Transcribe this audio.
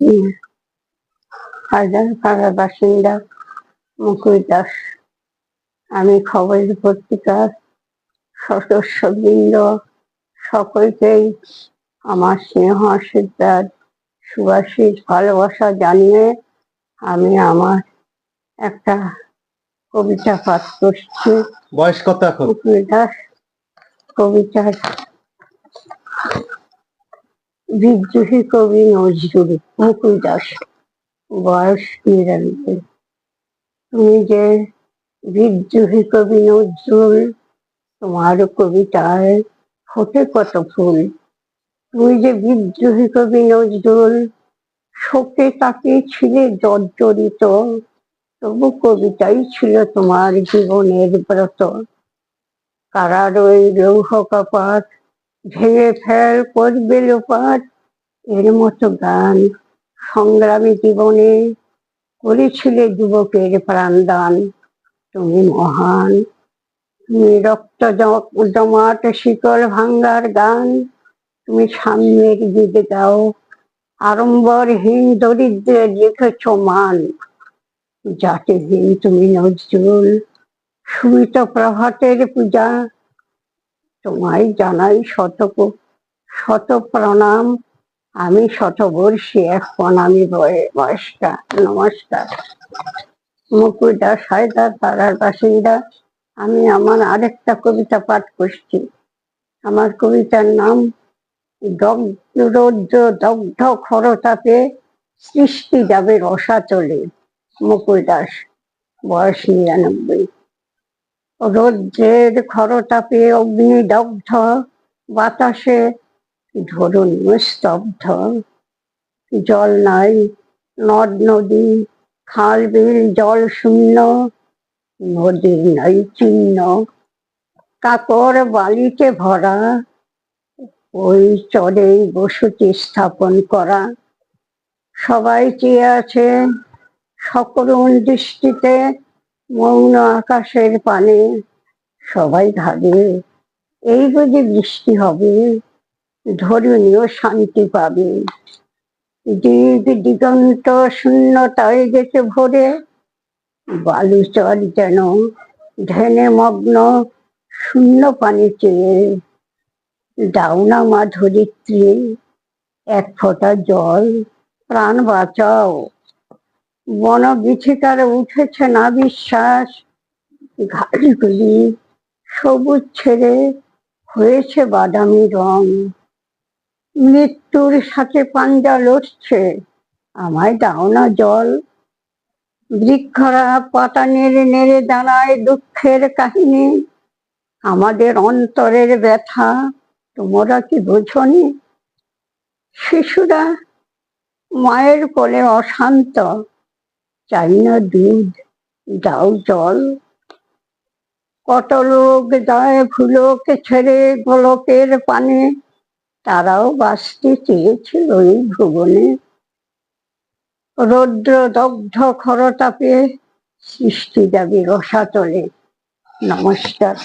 হুম। হায়দার পাড়ার বাসিন্দা মুকুল দাস। আমি খবরের পত্রিকার সদস্যবৃন্দ। সকলকেই আমার স্নেহ আশীর্বাদ সুভাষিস ভালোবাসা জানিয়ে আমি আমার একটা কবিতা পাঠ করছি। বয়স কত এখন? দাস কবিতার বিদ্রোহী কবি নজরুল মুকুল দাস। বয়স নিরানব্বই। তুমি যে বিদ্রোহী কবি নজরুল, তোমার কবিতায় ফোটে কত ফুল। তুমি যে বিদ্রোহী কবি নজরুল, শোকে তাকে ছিলে জর্জরিত, তবু কবিতাই ছিল তোমার জীবনের ব্রত। কারার ওই লৌহ কপাট ভেঙে ফেল করবে লোপাট। এর মতো গান সংগ্রামী জীবনে করেছিলে যুবকের প্রাণদান। তুমি মহান। তুমি রক্ত জমাট শিকল ভাঙ্গার গান। তুমি সামনের দিকে গাও। আড়ম্বরহীন দরিদ্রের রেখেছ মান। জাতিহীন তুমি নজরুল। সুমিত প্রভাতের পূজা তোমায় জানাই শত শত প্রণাম আমি শতবর্ষী এক প্রণামী বয়ে- বয়স্কা, নমস্কার। মুকুল দাস হায়দার পাড়ার বাসিন্দা, আমি আমার আরেকটা কবিতা পাঠ করছি। আমার কবিতার নাম দগ্ধ দগ্ধ খরতাপে সৃষ্টি যাবে রসাচলে মুকুল দাস বয়স নিরানব্বই। রৌদ্রের খরতাপে অগ্নি দগ্ধ, বাতাসে ধরুন স্তব্ধ জল নাই, নদ, নদী, খাল, বিল, জল শূন্য, নদীর নাই চিহ্ন। কাকর বালিতে ভরা, ওই চরে বসতি স্থাপন করা। সবাই চেয়ে আছে সকরুণ দৃষ্টিতে মৌন আকাশের পানে সবাই ভাবে, এই বুঝি বৃষ্টি হবে ধর্মীয় শান্তি পাবে। দিক দিগন্ত শূন্যতায় গেছে ভরে, বালুচর যেন ধ্যানে মগ্ন শূন্য পানি চেয়ে। দাও না মা ধরিত্রী এক ফোঁটা জল, প্রাণ বাঁচাও। বন বিথিকার উঠেছে না বিশ্বাস ঘাড়িগুলি সবুজ ছেড়ে হয়েছে বাদামি রং। মৃত্যুর সাথে পাঞ্জা লড়ছে। আমায় দাও না জল। বৃক্ষরা পাতা নেড়ে নেড়ে দাঁড়ায় দুঃখের কাহিনী। আমাদের অন্তরের ব্যথা, তোমরা কি বোঝনি? শিশুরা মায়ের কোলে অশান্ত। চাই না দুধ, দাও জল। কত লোক যায় ভুলোকে ছেড়ে গোলকের পানে। তারাও বাঁচতে চেয়েছিল এই ভুবনে। রৌদ্র দগ্ধ খরতাপে সৃষ্টি যাবে রসাতলে। নমস্কার।